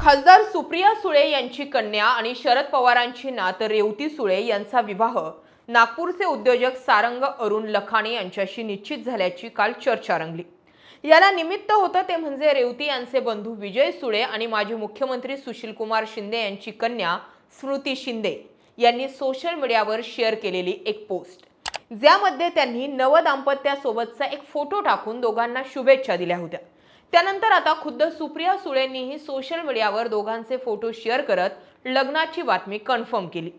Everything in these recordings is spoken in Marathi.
खासदार सुप्रिया सुळे यांची कन्या आणि शरद पवारांची नात रेवती सुळे यांचा विवाह. नागपूरचे उद्योजक सारंग अरुण लखाणे यांच्याशी निश्चित झाल्याची काल चर्चा रंगली. याला निमित्त होतं ते म्हणजे रेवती यांचे बंधू विजय सुळे आणि माजी मुख्यमंत्री सुशीलकुमार शिंदे यांची कन्या स्मृती शिंदे यांनी सोशल मीडियावर शेअर केलेली एक पोस्ट. ज्यामध्ये त्यांनी नव दाम्पत्यासोबतचा एक फोटो टाकून दोघांना शुभेच्छा दिल्या होत्या. त्यानंतर आता खुद्द सुप्रिया सुळेंनीही सोशल मीडियावर दोघांचे फोटो शेअर करत लग्नाची बातमी कन्फर्म केली.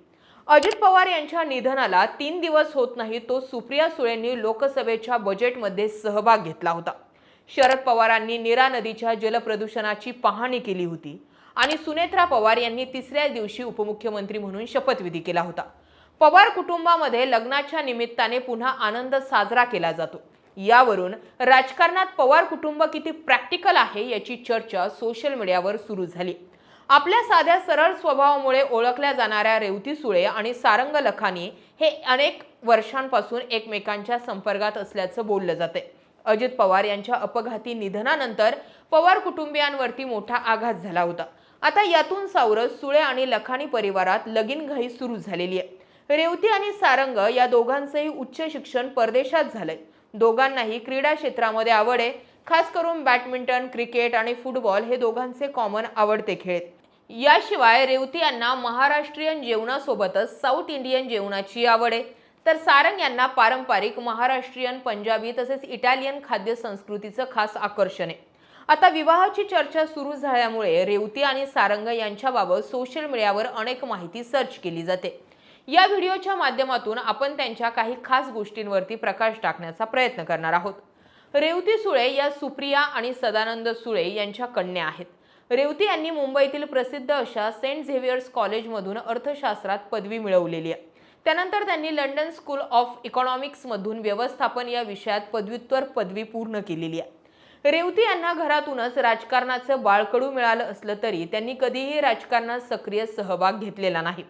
अजित पवार यांच्या निधनाला तीन दिवस होत नाही तो सुप्रिया सुळेंनी लोकसभेच्या बजेटमध्ये सहभाग घेतला होता. शरद पवारांनी नीरा नदीच्या जलप्रदूषणाची पाहणी केली होती आणि सुनेत्रा पवार यांनी तिसऱ्या दिवशी उपमुख्यमंत्री म्हणून शपथविधी केला होता. पवार कुटुंबामध्ये लग्नाच्या निमित्ताने पुन्हा आनंद साजरा केला जातो. यावरून राजकारणात पवार कुटुंब किती प्रॅक्टिकल आहे याची चर्चा सोशल मीडियावर सुरू झाली. आपल्या साध्या सरळ स्वभावामुळे ओळखल्या जाणाऱ्या रेवती सुळे आणि सारंग लखानी हे अनेक वर्षांपासून एकमेकांच्या संपर्कात असल्याचं बोललं जाते अजित पवार यांच्या अपघाती निधनानंतर पवार कुटुंबियांवरती मोठा आघात झाला होता. आता यातून सावरत सुळे आणि लखानी परिवारात लगीन घाई सुरू झालेली आहे. रेवती आणि सारंग या दोघांचंही उच्च शिक्षण परदेशात झालंय. दोघांनाही क्रीडा क्षेत्रामध्ये आवड आहे. खास करून बॅडमिंटन क्रिकेट आणि फुटबॉल हे दोघांचे कॉमन आवडते खेळ. याशिवाय रेवती यांना महाराष्ट्रीयन जेवणासोबतच साऊथ इंडियन जेवणाची आवड आहे. तर सारंग यांना पारंपरिक महाराष्ट्रीयन पंजाबी तसेच इटालियन खाद्य संस्कृतीचं खास आकर्षण आहे. आता विवाहाची चर्चा सुरू झाल्यामुळे रेवती आणि सारंग यांच्याबाबत सोशल मीडियावर अनेक माहिती सर्च केली जाते. या व्हिडिओच्या माध्यमातून आपण त्यांच्या काही खास गोष्टींवरती प्रकाश टाकण्याचा प्रयत्न करणार आहोत. रेवती सुळे या सुप्रिया आणि सदानंद सुळे यांच्या कन्या आहेत. रेवती यांनी मुंबईतील प्रसिद्ध अशा सेंट झेवियर्स कॉलेजमधून अर्थशास्त्रात पदवी मिळवलेली आहे. त्यानंतर त्यांनी लंडन स्कूल ऑफ इकॉनॉमिक्समधून व्यवस्थापन या विषयात पदव्युत्तर पदवी पूर्ण केलेली आहे. रेवती यांना घरातूनच राजकारणाचं बाळकडू मिळालं असलं तरी त्यांनी कधीही राजकारणात सक्रिय सहभाग घेतलेला नाही.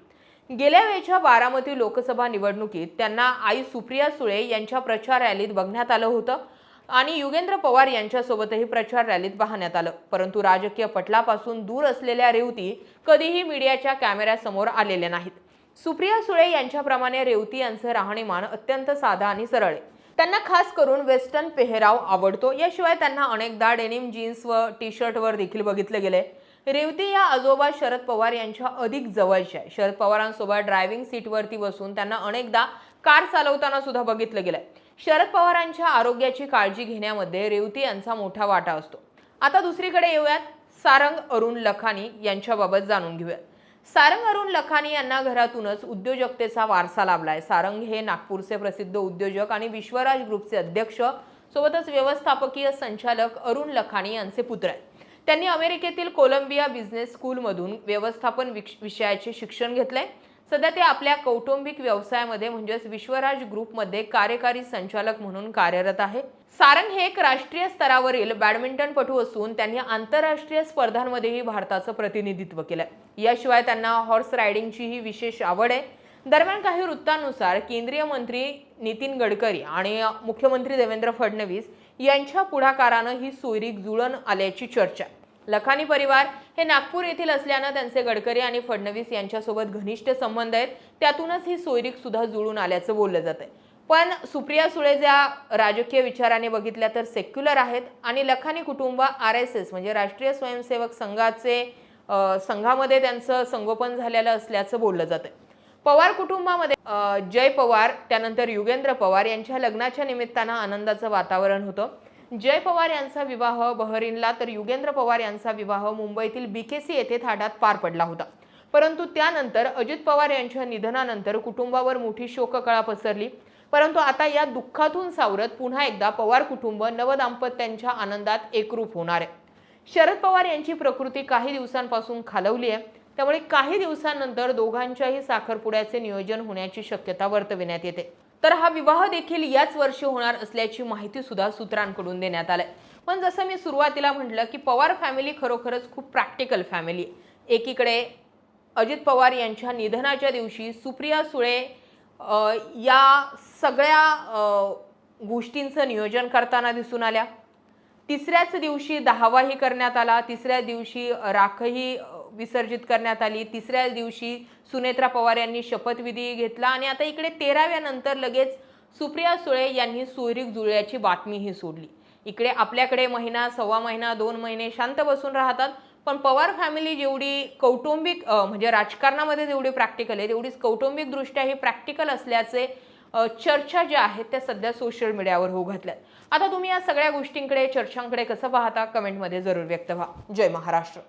गेल्या वेळच्या बारामती लोकसभा निवडणुकीत त्यांना आई सुप्रिया सुळे यांच्या प्रचार रॅलीत बघण्यात आलं होतं आणि युगेंद्र पवार यांच्यासोबतही प्रचार रॅलीत पाहण्यात आलं. परंतु राजकीय पटलापासून दूर असलेल्या रेवती कधीही मीडियाच्या कॅमेऱ्यासमोर आलेल्या नाहीत. सुप्रिया सुळे यांच्याप्रमाणे रेवती यांचं राहणीमान अत्यंत साधा आणि सरळ आहे. त्यांना खास करून वेस्टर्न पेहराव आवडतो. याशिवाय त्यांना अनेकदा डेनिम जीन्स व टी शर्टवर देखील बघितलं गेलंय. रेवती या आजोबा शरद पवार यांच्या अधिक जवळच्या आहे शरद पवारांसोबत ड्रायव्हिंग सीटवरती बसून त्यांना अनेकदा कार चालवताना सुद्धा बघितलं गेलंय. शरद पवारांच्या आरोग्याची काळजी घेण्यामध्ये रेवती यांचा मोठा वाटा असतो. आता दुसरीकडे येऊयात सारंग अरुण लखानी यांच्याबाबत जाणून घेऊयात. सारंग अरुण लखानी यांना घरातूनच उद्योजकतेचा वारसा लाभलाय. सारंग हे नागपूरचे प्रसिद्ध उद्योजक आणि विश्वराज ग्रुपचे अध्यक्ष सोबतच व्यवस्थापकीय संचालक अरुण लखानी यांचे पुत्र आहेत. त्यांनी अमेरिकेतील कोलंबिया बिझनेस स्कूलमधून व्यवस्थापन विषयाचे शिक्षण घेतलंय. सध्या ते आपल्या कौटुंबिक व्यवसायामध्ये म्हणजेच विश्वराज ग्रुपमध्ये कार्यकारी संचालक म्हणून कार्यरत आहे. सारंग हे एक राष्ट्रीय स्तरावरील बॅडमिंटनपटू असून त्यांनी आंतरराष्ट्रीय स्पर्धांमध्येही भारताचं प्रतिनिधित्व केलंय. याशिवाय त्यांना हॉर्स रायडिंगचीही विशेष आवड आहे. दरम्यान काही वृत्तानुसार केंद्रीय मंत्री नितीन गडकरी आणि मुख्यमंत्री देवेंद्र फडणवीस यांच्या पुढाकारानं ही सोयरीक जुळण आल्याची चर्चा. लखानी परिवार हे नागपूर येथील असल्यानं त्यांचे गडकरी आणि फडणवीस यांच्यासोबत घनिष्ठ संबंध आहेत. त्यातूनच ही सोयरीक सुद्धा जुळून आल्याचं बोललं जातंय. पण सुप्रिया सुळे ज्या राजकीय विचाराने बघितल्या तर सेक्युलर आहेत आणि लखानी कुटुंब आर एस एस म्हणजे राष्ट्रीय स्वयंसेवक संघाचे संघामध्ये त्यांचं संगोपन झालेलं असल्याचं बोललं जातं पवार कुटुंबामध्ये जय पवार त्यानंतर युगेंद्र पवार यांच्या लग्नाच्या निमित्तानं आनंदाचं वातावरण होतं. जय पवार यांचा विवाह बहरीनला तर युगेंद्र पवार यांचा विवाह मुंबईतील बीकेसी येथे थाटात पार पडला होता. परंतु त्यानंतर अजित पवार यांच्या निधनानंतर कुटुंबावर मोठी शोककळा पसरली. परंतु आता या दुःखातून सावरत पुन्हा एकदा पवार कुटुंब नवदाम्पत्यांच्या आनंदात एकरूप होणार आहे. शरद पवार यांची प्रकृती काही दिवसांपासून खालवली आहे. त्यामुळे काही दिवसांनंतर दोघांच्याही साखरपुड्याचे नियोजन होण्याची शक्यता वर्तविण्यात येते. तर हा विवाह देखील याच वर्षी होणार असल्याची माहिती सुद्धा सूत्रांकडून देण्यात आलंय. पण जसं मी सुरुवातीला म्हटलं की पवार फॅमिली खरोखरच खूप प्रॅक्टिकल फॅमिली आहे. एकीकडे अजित पवार यांच्या निधनाच्या दिवशी सुप्रिया सुळे या सगळ्या गोष्टींचं नियोजन करताना दिसून आल्या. तिसऱ्याच दिवशी दहावाही करण्यात आला. तिसऱ्या दिवशी राखही विसर्जित करण्यात आली. तिसऱ्या दिवशी सुनेत्रा पवार यांनी शपथविधी घेतला आणि आता इकडे तेराव्यानंतर लगेच सुप्रिया सुळे यांनी सोयरीक जुळल्याची बातमीही सोडली. इकडे आपल्याकडे महिना सव्वा महिना दोन महिने शांत बसून राहतात. पण पवार फॅमिली जेवढी कौटुंबिक म्हणजे राजकारणामध्ये जेवढी प्रॅक्टिकल आहे तेवढीच कौटुंबिकदृष्ट्या ही प्रॅक्टिकल असल्याचे चर्चा ज्या आहेत त्या सध्या सोशल मीडियावर होऊ घातल्यात. आता तुम्ही या सगळ्या गोष्टींकडे चर्चांकडे कसं पाहता? कमेंटमध्ये जरूर व्यक्त व्हा. जय महाराष्ट्र.